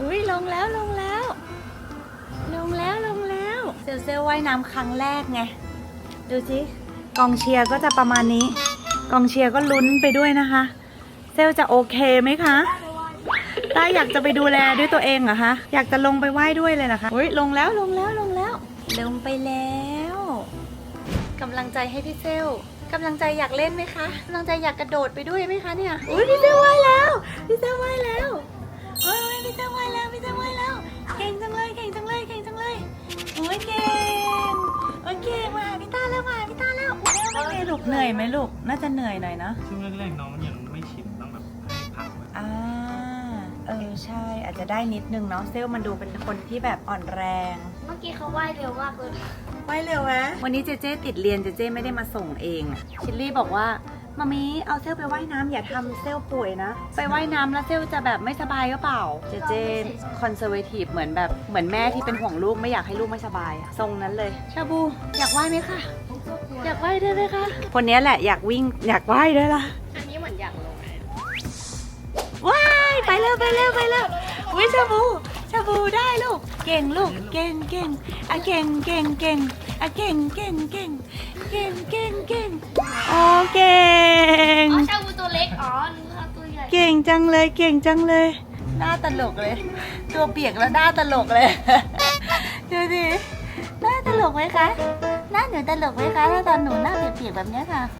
อุ้ยลงแล้วลงแล้ว ลงแล้วลงแล้ว เซลเซลว่ายน้ำครั้งแรกไง ดูสิกองเชียร์ก็จะประมาณนี้ กองเชียร์ก็ลุ้นไปด้วยนะคะ เซลจะโอเคไหมคะต้าอยากจะไปดูแลด้วยตัวเองเหรอคะ อยากจะลงไปว่ายด้วยเลยเหรอคะอุ้ยลงแล้วลงแล้วลงแล้ว ลงไปแล้วกำลังใจให้พี่เซลกำลังใจอยากเล่นไหมคะกำลังใจอยากกระโดดไปด้วยไหมคะเนี่ย อุ้ยพี่เซลว่ายแล้ว ลูกเหนื่อยไหมลูก น่าจะเหนื่อยหน่อยนะช่วงแรกๆน้องยังไม่ชินต้องแบบให้พักไว้อ่าเออใช่อาจจะได้นิดนึงเนาะเซลลมันดูเป็นคนที่แบบอ่อนแรง เมื่อกี้เขาว่ายเร็วมากเลยไปเร็วไหมวันนี้เจเจติดเรียนเจเจไม่ได้มาส่งเองอะชิลลี่บอกว่ามามีเอาเซลลไปว่ายน้ำอย่าทำเซลลป่วยนะ ไปว่ายน้ำแล้วเซลลจะแบบไม่สบายก็เปล่า เจเจคอนเซอร์เวทีฟเหมือนแบบเหมือนแม่ที่เป็นห่วงลูกไม่อยากให้ลูกไม่สบายอะทรงนั้นเลย ชาบูอยากว่ายไหมคะ อยากว่ายด้วยไหมคะ คนนี้แหละอยากวิ่งอยากว่ายด้วยล่ะ อันนี้เหมือนอยากลงว้ายไปเร็วไปเร็วไปเร็ววิชาบูชาบูได้ลูก เก่งลูก เก่งเก่งอะเก่งเก่งเก่งอะเก่งเก่งเก่งเก่งเก่งเก่งโอ้เก่งอ๋อชาบูตัวเล็ก อ๋อนึกว่าตัวใหญ่ เก่งจังเลย เก่งจังเลย หน้าตลกเลย ตัวเปียกแล้วหน้าตลกเลย ดูดิ หน้าตลกไหมคะหน้า หนูตลกไหมคะถ้าตอนหนูหน้าเปียกๆแบบเนี้ยค่ะ